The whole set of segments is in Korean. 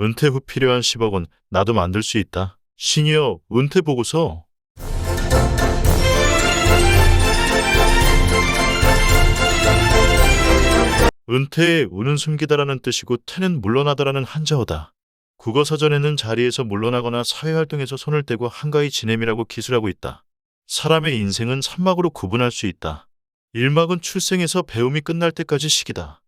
은퇴 후 필요한 10억 원 나도 만들 수 있다. 시니어 은퇴 보고서 은퇴에 운은 숨기다라는 뜻이고 퇴는 물러나다라는 한자어다. 국어 사전에는 자리에서 물러나거나 사회활동에서 손을 떼고 한가히 지냄이라고 기술하고 있다. 사람의 인생은 3막으로 구분할 수 있다. 1막은 출생에서 배움이 끝날 때까지 시기다.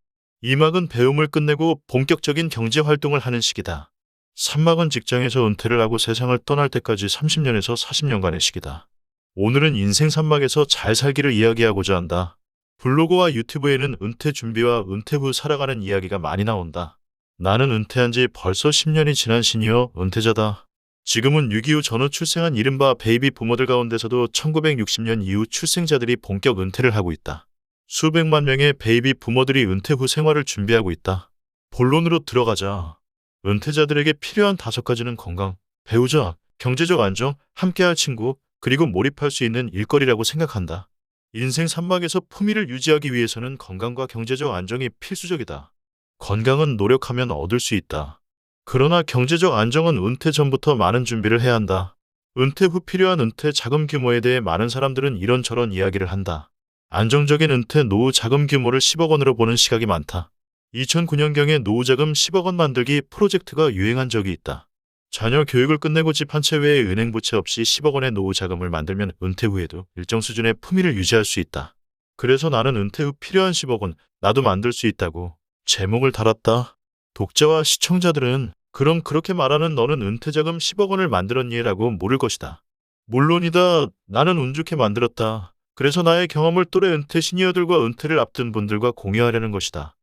2막은 배움을 끝내고 본격적인 경제 활동을 하는 시기다. 3막은 직장에서 은퇴를 하고 세상을 떠날 때까지 30년에서 40년간의 시기다. 오늘은 인생 3막에서 잘 살기를 이야기하고자 한다. 블로그와 유튜브에는 은퇴 준비와 은퇴 후 살아가는 이야기가 많이 나온다. 나는 은퇴한 지 벌써 10년이 지난 시니어 은퇴자다. 지금은 6.25 전후 출생한 이른바 베이비 부모들 가운데서도 1960년 이후 출생자들이 본격 은퇴를 하고 있다. 수백만 명의 베이비 부모들이 은퇴 후 생활을 준비하고 있다. 본론으로 들어가자. 은퇴자들에게 필요한 다섯 가지는 건강, 배우자, 경제적 안정, 함께할 친구, 그리고 몰입할 수 있는 일거리라고 생각한다. 인생 산막에서 품위를 유지하기 위해서는 건강과 경제적 안정이 필수적이다. 건강은 노력하면 얻을 수 있다. 그러나 경제적 안정은 은퇴 전부터 많은 준비를 해야 한다. 은퇴 후 필요한 은퇴 자금 규모에 대해 많은 사람들은 이런저런 이야기를 한다. 안정적인 은퇴 노후 자금 규모를 10억 원으로 보는 시각이 많다. 2009년경에 노후 자금 10억 원 만들기 프로젝트가 유행한 적이 있다. 자녀 교육을 끝내고 집 한 채 외에 은행 부채 없이 10억 원의 노후 자금을 만들면 은퇴 후에도 일정 수준의 품위를 유지할 수 있다. 그래서 나는 은퇴 후 필요한 10억 원 나도 만들 수 있다고 제목을 달았다. 독자와 시청자들은 그럼 그렇게 말하는 너는 은퇴 자금 10억 원을 만들었니? 라고 물을 것이다. 물론이다. 나는 운 좋게 만들었다. 그래서 나의 경험을 또래 은퇴 시니어들과 은퇴를 앞둔 분들과 공유하려는 것이다.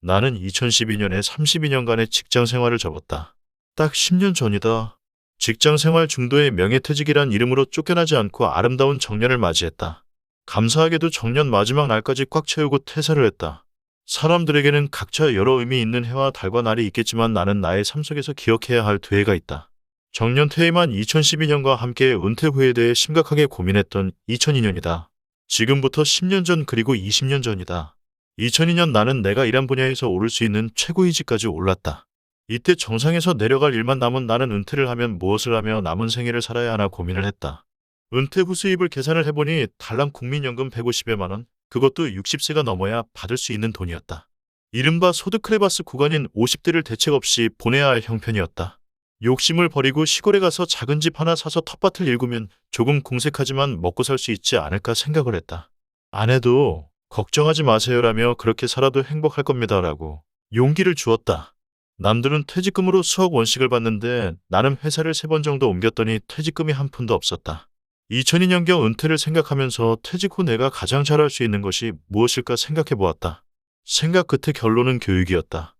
나는 2012년에 32년간의 직장 생활을 접었다. 딱 10년 전이다. 직장 생활 중도의 명예퇴직이란 이름으로 쫓겨나지 않고 아름다운 정년을 맞이했다. 감사하게도 정년 마지막 날까지 꽉 채우고 퇴사를 했다. 사람들에게는 각자 여러 의미 있는 해와 달과 날이 있겠지만 나는 나의 삶 속에서 기억해야 할두 해가 있다. 정년 퇴임한 2012년과 함께 은퇴 후에 대해 심각하게 고민했던 2002년이다. 지금부터 10년 전 그리고 20년 전이다. 2002년 나는 내가 일한 분야에서 오를 수 있는 최고위직까지 올랐다. 이때 정상에서 내려갈 일만 남은 나는 은퇴를 하면 무엇을 하며 남은 생애를 살아야 하나 고민을 했다. 은퇴 후 수입을 계산을 해보니 달랑 국민연금 150여만 원, 그것도 60세가 넘어야 받을 수 있는 돈이었다. 이른바 소득 크레바스 구간인 50대를 대책 없이 보내야 할 형편이었다. 욕심을 버리고 시골에 가서 작은 집 하나 사서 텃밭을 일구면 조금 궁색하지만 먹고 살 수 있지 않을까 생각을 했다. 아내도 걱정하지 마세요라며 그렇게 살아도 행복할 겁니다라고 용기를 주었다. 남들은 퇴직금으로 수억 원씩을 받는데 나는 회사를 세 번 정도 옮겼더니 퇴직금이 한 푼도 없었다. 2002년경 은퇴를 생각하면서 퇴직 후 내가 가장 잘할 수 있는 것이 무엇일까 생각해 보았다. 생각 끝에 결론은 교육이었다.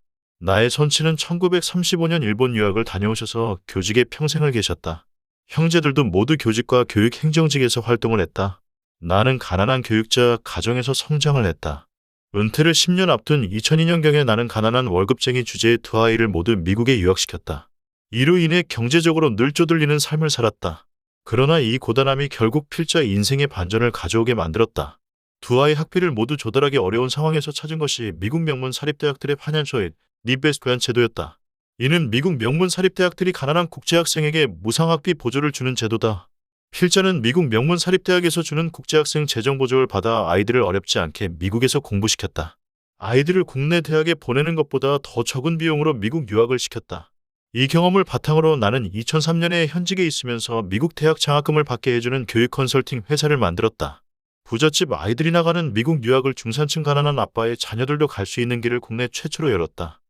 나의 선친은 1935년 일본 유학을 다녀오셔서 교직에 평생을 계셨다. 형제들도 모두 교직과 교육 행정직에서 활동을 했다. 나는 가난한 교육자 가정에서 성장을 했다. 은퇴를 10년 앞둔 2002년경에 나는 가난한 월급쟁이 주제의 두 아이를 모두 미국에 유학시켰다. 이로 인해 경제적으로 늘 쪼들리는 삶을 살았다. 그러나 이 고단함이 결국 필자 인생의 반전을 가져오게 만들었다. 두 아이 학비를 모두 조달하기 어려운 상황에서 찾은 것이 미국 명문 사립대학들의 파년소인 니베스 교환 제도였다. 이는 미국 명문 사립대학들이 가난한 국제학생에게 무상학비 보조를 주는 제도다. 필자는 미국 명문 사립대학에서 주는 국제학생 재정 보조를 받아 아이들을 어렵지 않게 미국에서 공부시켰다. 아이들을 국내 대학에 보내는 것보다 더 적은 비용으로 미국 유학을 시켰다. 이 경험을 바탕으로 나는 2003년에 현직에 있으면서 미국 대학 장학금을 받게 해주는 교육 컨설팅 회사를 만들었다. 부잣집 아이들이 나가는 미국 유학을 중산층 가난한 아빠의 자녀들도 갈 수 있는 길을 국내 최초로 열었다.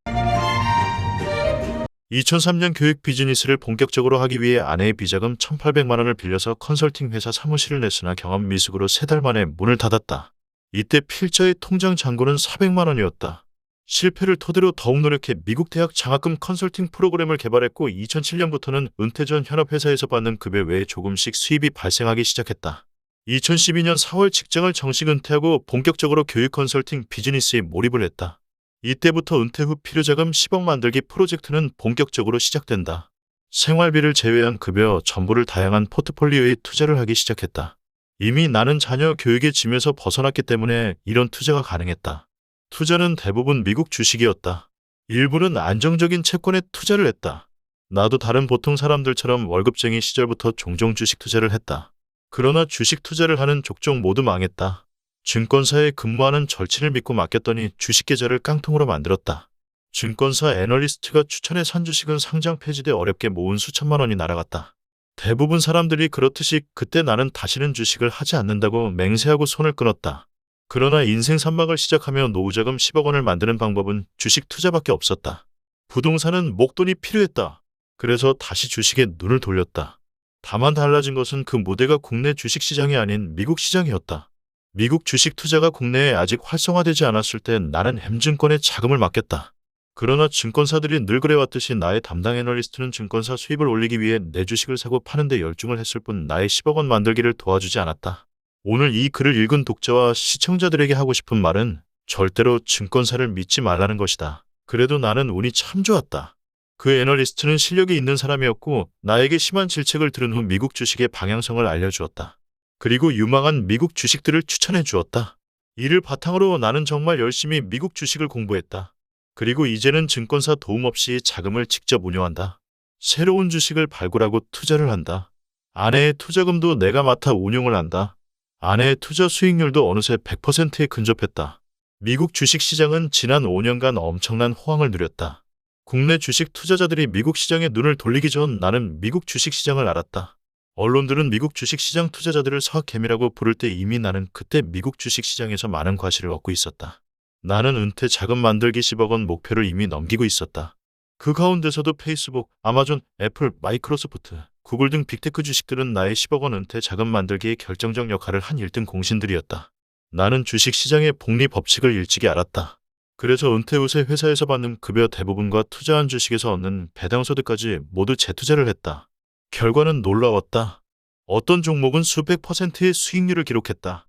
2003년 교육 비즈니스를 본격적으로 하기 위해 아내의 비자금 1,800만 원을 빌려서 컨설팅 회사 사무실을 냈으나 경험 미숙으로 세 달 만에 문을 닫았다. 이때 필자의 통장 잔고는 400만 원이었다. 실패를 토대로 더욱 노력해 미국 대학 장학금 컨설팅 프로그램을 개발했고 2007년부터는 은퇴 전 현업회사에서 받는 급여 외에 조금씩 수입이 발생하기 시작했다. 2012년 4월 직장을 정식 은퇴하고 본격적으로 교육 컨설팅 비즈니스에 몰입을 했다. 이때부터 은퇴 후 필요자금 10억 만들기 프로젝트는 본격적으로 시작된다. 생활비를 제외한 급여 전부를 다양한 포트폴리오에 투자를 하기 시작했다. 이미 나는 자녀 교육의 짐에서 벗어났기 때문에 이런 투자가 가능했다. 투자는 대부분 미국 주식이었다. 일부는 안정적인 채권에 투자를 했다. 나도 다른 보통 사람들처럼 월급쟁이 시절부터 종종 주식 투자를 했다. 그러나 주식 투자를 하는 족족 모두 망했다. 증권사에 근무하는 절친을 믿고 맡겼더니 주식 계좌를 깡통으로 만들었다. 증권사 애널리스트가 추천해 산 주식은 상장 폐지돼 어렵게 모은 수천만 원이 날아갔다. 대부분 사람들이 그렇듯이 그때 나는 다시는 주식을 하지 않는다고 맹세하고 손을 끊었다. 그러나 인생 산막을 시작하며 노후자금 10억 원을 만드는 방법은 주식 투자밖에 없었다. 부동산은 목돈이 필요했다. 그래서 다시 주식에 눈을 돌렸다. 다만 달라진 것은 그 무대가 국내 주식 시장이 아닌 미국 시장이었다. 미국 주식 투자가 국내에 아직 활성화되지 않았을 때 나는 햄증권에 자금을 맡겼다. 그러나 증권사들이 늘 그래왔듯이 나의 담당 애널리스트는 증권사 수입을 올리기 위해 내 주식을 사고 파는데 열중을 했을 뿐 나의 10억 원 만들기를 도와주지 않았다. 오늘 이 글을 읽은 독자와 시청자들에게 하고 싶은 말은 절대로 증권사를 믿지 말라는 것이다. 그래도 나는 운이 참 좋았다. 그 애널리스트는 실력이 있는 사람이었고 나에게 심한 질책을 들은 후 미국 주식의 방향성을 알려주었다. 그리고 유망한 미국 주식들을 추천해 주었다. 이를 바탕으로 나는 정말 열심히 미국 주식을 공부했다. 그리고 이제는 증권사 도움 없이 자금을 직접 운용한다. 새로운 주식을 발굴하고 투자를 한다. 아내의 투자금도 내가 맡아 운용을 한다. 아내의 투자 수익률도 어느새 100%에 근접했다. 미국 주식 시장은 지난 5년간 엄청난 호황을 누렸다. 국내 주식 투자자들이 미국 시장에 눈을 돌리기 전 나는 미국 주식 시장을 알았다. 언론들은 미국 주식 시장 투자자들을 서학개미라고 부를 때 이미 나는 그때 미국 주식 시장에서 많은 과실을 얻고 있었다. 나는 은퇴 자금 만들기 10억 원 목표를 이미 넘기고 있었다. 그 가운데서도 페이스북, 아마존, 애플, 마이크로소프트, 구글 등 빅테크 주식들은 나의 10억 원 은퇴 자금 만들기에 결정적 역할을 한 1등 공신들이었다. 나는 주식 시장의 복리 법칙을 일찍이 알았다. 그래서 은퇴 후세 회사에서 받는 급여 대부분과 투자한 주식에서 얻는 배당소득까지 모두 재투자를 했다. 결과는 놀라웠다. 어떤 종목은 수백 퍼센트의 수익률을 기록했다.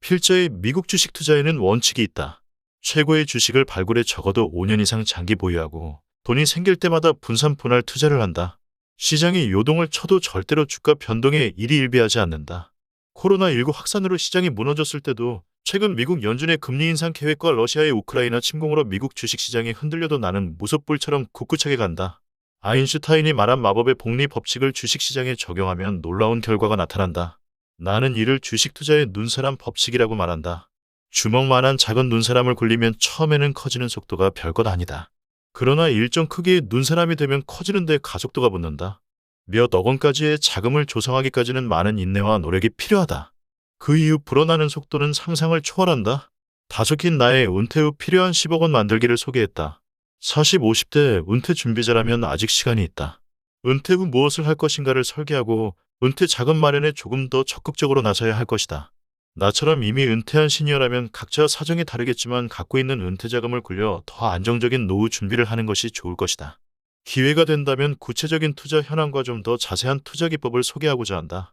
필자의 미국 주식 투자에는 원칙이 있다. 최고의 주식을 발굴해 적어도 5년 이상 장기 보유하고 돈이 생길 때마다 분산 분할 투자를 한다. 시장이 요동을 쳐도 절대로 주가 변동에 일희일비하지 않는다. 코로나19 확산으로 시장이 무너졌을 때도 최근 미국 연준의 금리 인상 계획과 러시아의 우크라이나 침공으로 미국 주식시장이 흔들려도 나는 무섭불처럼 굳굳하게 간다. 아인슈타인이 말한 마법의 복리 법칙을 주식시장에 적용하면 놀라운 결과가 나타난다. 나는 이를 주식 투자의 눈사람 법칙이라고 말한다. 주먹만한 작은 눈사람을 굴리면 처음에는 커지는 속도가 별것 아니다. 그러나 일정 크기의 눈사람이 되면 커지는데 가속도가 붙는다. 몇 억 원까지의 자금을 조성하기까지는 많은 인내와 노력이 필요하다. 그 이후 불어나는 속도는 상상을 초월한다. 다속인 나의 은퇴 후 필요한 10억 원 만들기를 소개했다. 40, 50대 은퇴 준비자라면 아직 시간이 있다. 은퇴 후 무엇을 할 것인가를 설계하고 은퇴 자금 마련에 조금 더 적극적으로 나서야 할 것이다. 나처럼 이미 은퇴한 시니어라면 각자 사정이 다르겠지만 갖고 있는 은퇴 자금을 굴려 더 안정적인 노후 준비를 하는 것이 좋을 것이다. 기회가 된다면 구체적인 투자 현황과 좀 더 자세한 투자 기법을 소개하고자 한다.